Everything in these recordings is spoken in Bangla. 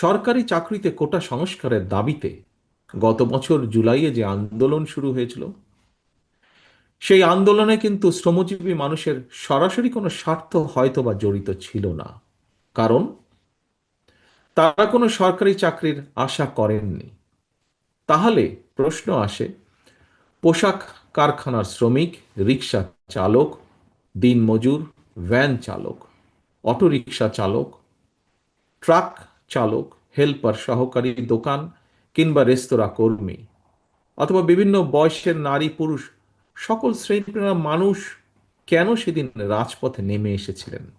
সরকারি চাকরিতে কোটা সংস্কারের দাবিতে গত বছর জুলাইয়ে যে আন্দোলন শুরু হয়েছিল, সেই আন্দোলনে কিন্তু শ্রমজীবী মানুষের সরাসরি কোনো স্বার্থ হয়তো বা জড়িত ছিল না। কারণ তারা কোনো সরকারি চাকরির আশা করেননি। তাহলে প্রশ্ন আসে, পোশাক কারখানার শ্রমিক, রিক্সা চালক, দিনমজুর, ভ্যান চালক অটোরিকশা চালক, ট্রাক চালক হেল্পার সহকারী দোকান কিংবা রেস্তোরাঁ কর্মী অথবা বিভিন্ন বয়সের নারী পুরুষ, সকল শ্রেণির মানুষ কেন সেদিন রাজপথে নেমে এসেছিলেন?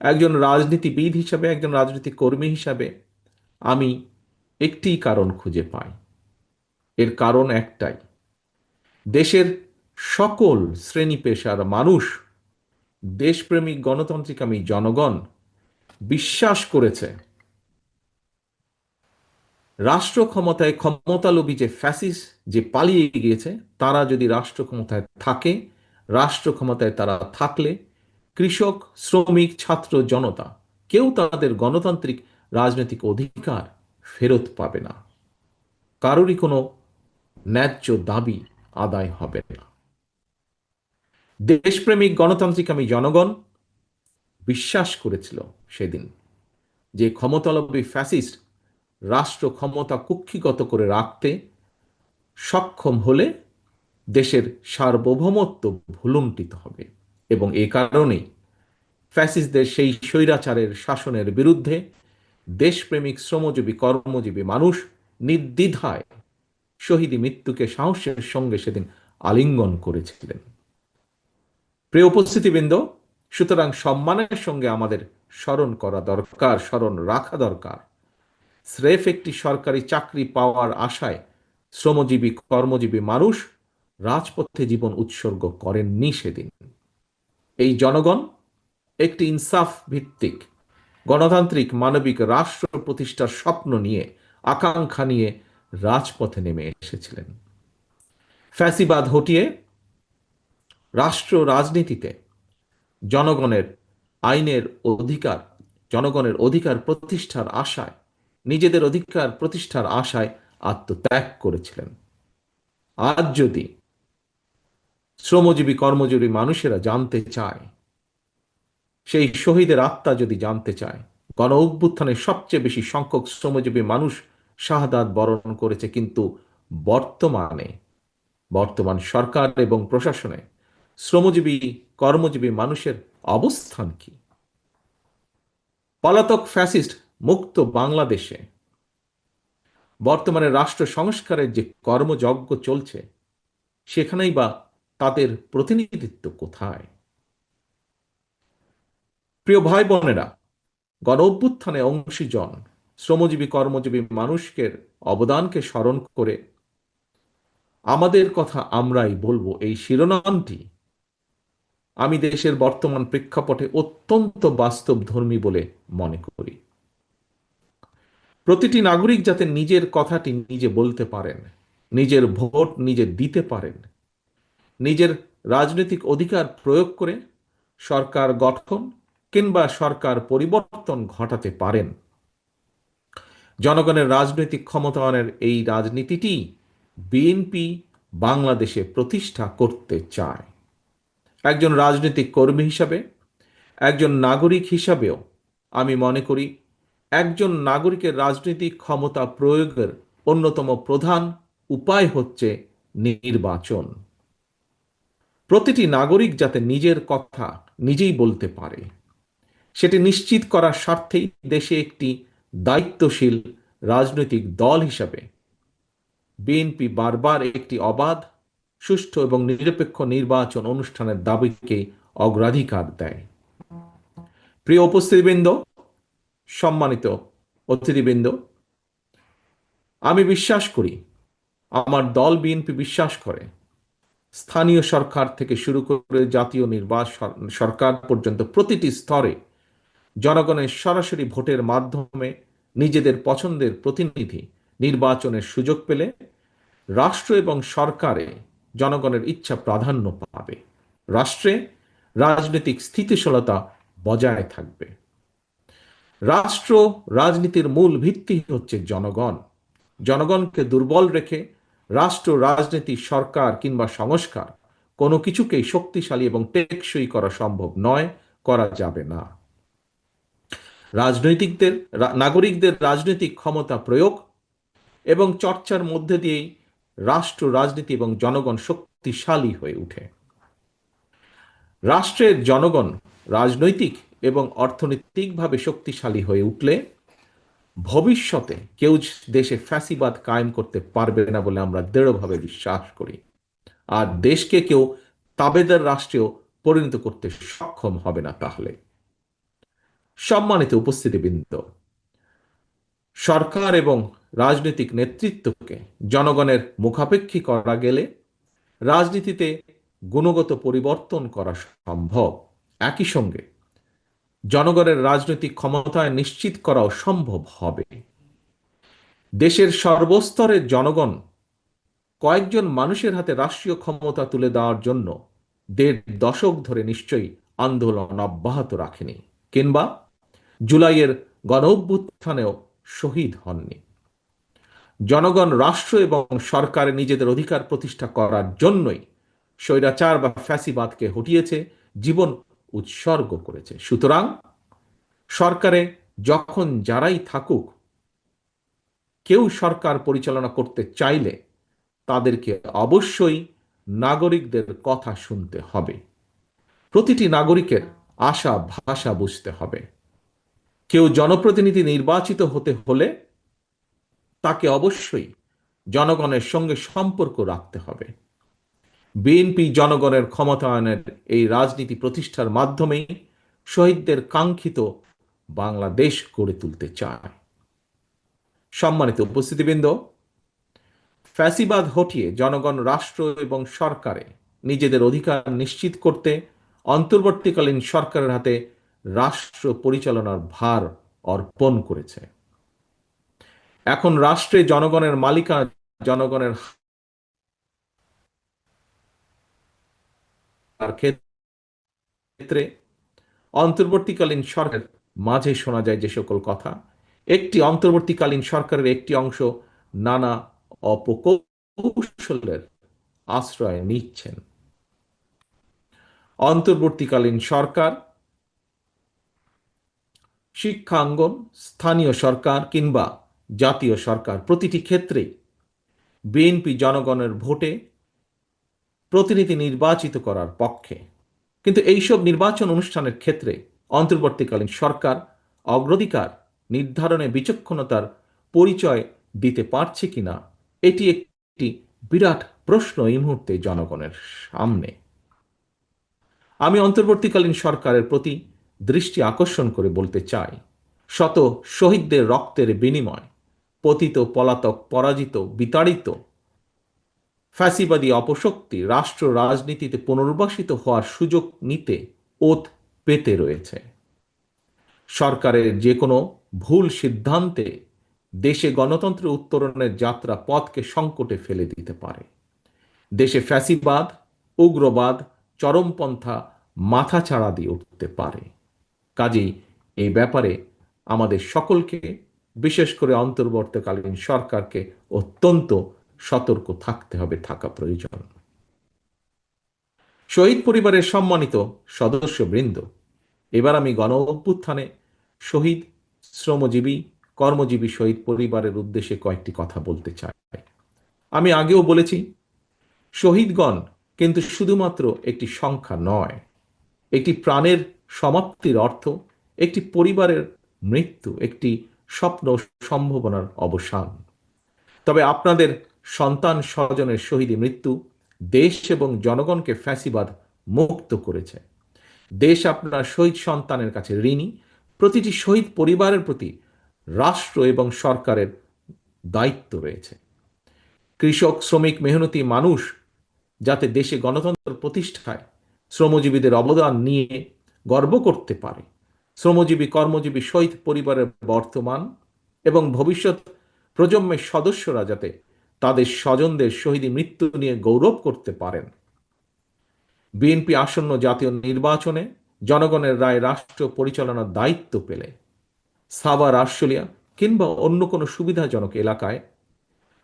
একজন রাজনীতিবিদ হিসাবে, একজন রাজনীতি কর্মী হিসাবে আমি একটি কারণ খুঁজে পাই। এর কারণ একটাই, দেশের সকল শ্রেণি পেশার মানুষ, দেশপ্রেমিক গণতান্ত্রিকামী জনগণ বিশ্বাস করেছে। রাষ্ট্র ক্ষমতায় ক্ষমতালোভী যে ফ্যাসিস যে পালিয়ে গিয়েছে, তারা যদি রাষ্ট্র ক্ষমতায় থাকে, রাষ্ট্র ক্ষমতায় তারা থাকলে কৃষক, শ্রমিক, ছাত্র, জনতা, কেউ তাদের গণতান্ত্রিক রাজনৈতিক অধিকার ফেরত পাবে না। কারোরই কোনো ন্যায্য দাবি আদায় হবে না। দেশপ্রেমিক গণতান্ত্রিক আমি জনগণ বিশ্বাস করেছিল। সেদিন। যে ক্ষমতালম্বী ফ্যাসিস্ট রাষ্ট্র ক্ষমতা কুক্ষিগত করে রাখতে সক্ষম হলে দেশের সার্বভৌমত্ব ভুলুণ্ঠিত হবে এবং এ কারণেই ফ্যাসিস্টদের সেই স্বৈরাচারের শাসনের বিরুদ্ধে দেশপ্রেমিক, শ্রমজীবী, কর্মজীবী মানুষ নির্দ্বিধায় শহীদি মৃত্যুকে সাহসের সঙ্গে সেদিন আলিঙ্গন করেছিলেন। প্রিয় উপস্থিতিবৃন্দ সুতরাং সম্মানের সঙ্গে আমাদের স্মরণ করা দরকার, স্মরণ রাখা দরকার। স্রেফ একটি সরকারি চাকরি পাওয়ার আশায় শ্রমজীবী, কর্মজীবী মানুষ রাজপথে জীবন উৎসর্গ করেননি সেদিন। এই জনগণ একটি ইনসাফ ভিত্তিক, গণতান্ত্রিক, মানবিক রাষ্ট্র প্রতিষ্ঠার স্বপ্ন নিয়ে আকাঙ্ক্ষা নিয়ে রাজপথে নেমে এসেছিলেন। ফ্যাসিবাদ হটিয়ে রাষ্ট্র রাজনীতিতে জনগণের আইনের অধিকার, জনগণের অধিকার প্রতিষ্ঠার আশায়, নিজেদের অধিকার প্রতিষ্ঠার আশায় আত্মত্যাগ করেছিলেন। আজ যদি শ্রমজীবী, কর্মজীবী মানুষেরা জানতে চায়, সেই শহীদের আত্মা যদি জানতে চায়, গণ অভ্যুত্থানে সবচেয়ে বেশি সংখ্যক শ্রমজীবী মানুষ শাহাদাত বরণ করেছে, কিন্তু বর্তমানে, বর্তমান সরকার এবং প্রশাসনে শ্রমজীবী, কর্মজীবী মানুষের অবস্থান কি? পলাতক ফ্যাসিস্ট মুক্ত বাংলাদেশে। বর্তমানে রাষ্ট্র সংস্কারের যে কর্মযজ্ঞ চলছে, সেখানেই বা তাদের প্রতিনিধিত্ব কোথায়? প্রিয় ভাই বোনেরা গণ অভ্যুত্থানে অংশীজন শ্রমজীবী, কর্মজীবী মানুষকে অবদানকে স্মরণ করে আমাদের কথা আমরাই বলব। এই শিরোনামটি আমি দেশের বর্তমান প্রেক্ষাপটে অত্যন্ত বাস্তব ধর্মী বলে মনে করি। প্রতিটি নাগরিক যাতে নিজের কথাটি নিজে বলতে পারেন, নিজের ভোট নিজে দিতে পারেন, নিজের রাজনৈতিক অধিকার প্রয়োগ করে সরকার গঠন কিংবা সরকার পরিবর্তন ঘটাতে পারেন। জনগণের রাজনৈতিক ক্ষমতায়নের এই রাজনীতিটি বিএনপি বাংলাদেশে প্রতিষ্ঠা করতে চায়। একজন রাজনৈতিক কর্মী হিসাবে, একজন নাগরিক হিসাবেও আমি মনে করি একজন নাগরিকের রাজনৈতিক ক্ষমতা প্রয়োগের অন্যতম প্রধান উপায় হচ্ছে নির্বাচন। প্রতিটি নাগরিক যাতে নিজের কথা নিজেই বলতে পারে, সেটি নিশ্চিত করার স্বার্থেই দেশে একটি দায়িত্বশীল রাজনৈতিক দল হিসাবে, বিএনপি বারবার একটি অবাধ সুষ্ঠু এবং নিরপেক্ষ নির্বাচন অনুষ্ঠানের দাবিকে অগ্রাধিকার দেয়। প্রিয় উপস্থিতিবৃন্দ, সম্মানিত অতিথিবৃন্দ, আমি বিশ্বাস করি আমার দল বিএনপি বিশ্বাস করে। স্থানীয় সরকার থেকে শুরু করে জাতীয় নির্বাচন সরকার পর্যন্ত প্রতিটি স্তরে জনগণের সরাসরি ভোটের মাধ্যমে নিজেদের পছন্দের প্রতিনিধি নির্বাচনের সুযোগ পেলে রাষ্ট্র এবং সরকারে জনগণের ইচ্ছা প্রাধান্য পাবে। রাষ্ট্রে রাজনৈতিক স্থিতিশীলতা বজায় থাকবে। রাষ্ট্র রাজনীতির মূল ভিত্তি হচ্ছে জনগণ। জনগণকে দুর্বল রেখে রাষ্ট্র, রাজনীতি, সরকার কিংবা সংস্কার কোনো কিছুকেই শক্তিশালী এবং টেকসই করা সম্ভব নয়, করা যাবে না। রাজনৈতিকদের, নাগরিকদের রাজনৈতিক ক্ষমতা প্রয়োগ এবং চর্চার মধ্যে দিয়েই রাষ্ট্র, রাজনীতি এবং জনগণ শক্তিশালী হয়ে উঠে। রাষ্ট্রের জনগণ রাজনৈতিক এবং অর্থনৈতিকভাবে শক্তিশালী হয়ে উঠলে ভবিষ্যতে কেউ দেশে ফ্যাসিবাদ কায়েম করতে পারবে না বলে আমরা দৃঢ়ভাবে বিশ্বাস করি। আর দেশকে কেউ তাবেদার রাষ্ট্রেও পরিণত করতে সক্ষম হবে না তাহলে। সম্মানিত উপস্থিতিবৃন্দ, সরকার এবং রাজনৈতিক নেতৃত্বকে জনগণের মুখাপেক্ষী করা গেলে রাজনীতিতে গুণগত পরিবর্তন করা সম্ভব। একই সঙ্গে জনগণের রাজনৈতিক ক্ষমতায় নিশ্চিত করাও সম্ভব হবে। দেশের সর্বস্তরের জনগণ কয়েকজন মানুষের হাতে রাষ্ট্রীয় ক্ষমতা তুলে দেওয়ার জন্য দেড় দশক ধরে নিশ্চয়ই আন্দোলন অব্যাহত রাখেনি কিংবা জুলাইয়ের গণ অভ্যুত্থানেও শহীদ হননি। জনগণ, রাষ্ট্র এবং সরকারের নিজেদের অধিকার প্রতিষ্ঠা করার জন্যই স্বৈরাচার বা ফ্যাসিবাদকে হটিয়েছে, জীবন উৎসর্গ করেছে। সুতরাং সরকারে যখন যারাই থাকুক, কেউ সরকার পরিচালনা করতে চাইলে তাদেরকে অবশ্যই নাগরিকদের কথা শুনতে হবে। প্রতিটি নাগরিকের আশা, ভাষা বুঝতে হবে। কেউ জনপ্রতিনিধি নির্বাচিত হতে হলে তাকে অবশ্যই জনগণের সঙ্গে সম্পর্ক রাখতে হবে। বিএনপি জনগণের ক্ষমতায়নের এই রাজনীতি প্রতিষ্ঠার মাধ্যমেই শহীদদের কাঙ্ক্ষিত বাংলাদেশ গড়ে তুলতে চায়। সম্মানিত উপস্থিতিবৃন্দ, ফ্যাসিবাদ হটিয়ে জনগণ রাষ্ট্র এবং সরকারে নিজেদের অধিকার নিশ্চিত করতে অন্তর্বর্তীকালীন সরকারের হাতে রাষ্ট্র পরিচালনার ভার অর্পণ করেছে। এখন রাষ্ট্রে জনগণের মালিকা জনগণের ক্ষেত্রে অন্তর্বর্তীকালীন সরকার মাঝে শোনা যায় যে সকল কথা, একটি অন্তর্বর্তীকালীন সরকারের একটি অংশ নানা অপকৌশলের আশ্রয় নিচ্ছেন। অন্তর্বর্তীকালীন সরকার শিক্ষাঙ্গন স্থানীয় সরকার কিংবা জাতীয় সরকার প্রতিটি ক্ষেত্রেই বিএনপি জনগণের ভোটে প্রতিনিধি নির্বাচিত করার পক্ষে। কিন্তু এইসব নির্বাচন অনুষ্ঠানের ক্ষেত্রে অন্তর্বর্তীকালীন সরকার অগ্রাধিকার নির্ধারণে বিচক্ষণতার পরিচয় দিতে পারছে কিনা, এটি একটি বিরাট প্রশ্ন এই মুহূর্তে জনগণের সামনে। আমি অন্তর্বর্তীকালীন সরকারের প্রতি দৃষ্টি আকর্ষণ করে বলতে চাই, শত শহীদদের রক্তের বিনিময় পতিত, পলাতক, পরাজিত, বিতাড়িত। ফ্যাসিবাদী অপশক্তি রাষ্ট্র রাজনীতিতে পুনর্বাসিত হওয়ার সুযোগ নিতে ওত পেতে রয়েছে। সরকারের যে কোনো ভুল সিদ্ধান্তে দেশে গণতন্ত্র উত্তরণের যাত্রা পথকে সংকটে ফেলে দিতে পারে। দেশে ফ্যাসিবাদ, উগ্রবাদ, চরমপন্থা মাথা ছাড়া দিয়ে উঠতে পারে। কাজেই এই ব্যাপারে আমাদের সকলকে বিশেষ করে অন্তর্বর্তীকালীন সরকারকে অত্যন্ত সতর্ক থাকতে হবে, থাকা প্রয়োজন। শহীদ পরিবারের সম্মানিত সদস্যবৃন্দ, এবার আমি গণ অভ্যুত্থানে শহীদ শ্রমজীবী, কর্মজীবী শহীদ পরিবারের উদ্দেশ্যে কয়েকটি কথা বলতে চাই। আমি আগেও বলেছি, শহীদগণ কিন্তু শুধুমাত্র একটি সংখ্যা নয়, একটি প্রাণের সমাপ্তির অর্থ, একটি পরিবারের মৃত্যু, একটি স্বপ্ন সম্ভাবনার অবসান। তবে আপনাদের সন্তান স্বজনের শহীদ মৃত্যু দেশ এবং জনগণকে ফ্যাসিবাদ মুক্ত করেছে। দেশ আপনার শহীদ সন্তানের কাছে ঋণী। প্রতিটি শহীদ পরিবারের প্রতি রাষ্ট্র এবং সরকারের দায়িত্ব রয়েছে। কৃষক, শ্রমিক, মেহনতি মানুষ যাতে দেশে গণতন্ত্র প্রতিষ্ঠায় শ্রমজীবীদের অবদান নিয়ে গর্ব করতে পারে। শ্রমজীবী, কর্মজীবী, শহীদ পরিবারের বর্তমান এবং ভবিষ্যৎ প্রজন্মের সদস্যরা যাতে তাদের স্বজনদের শহীদ মৃত্যু নিয়ে গৌরব করতে পারেন। বিএনপি আসন্ন জাতীয় নির্বাচনে জনগণের রায় রাষ্ট্র পরিচালনার দায়িত্ব পেলে। সাভার, আশুলিয়া কিংবা অন্য কোনো সুবিধাজনক এলাকায়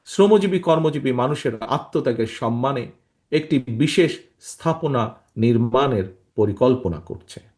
শ্রমজীবী, কর্মজীবী মানুষের আত্মত্যাগের সম্মানে একটি বিশেষ স্থাপনা নির্মাণের পরিকল্পনা করছে।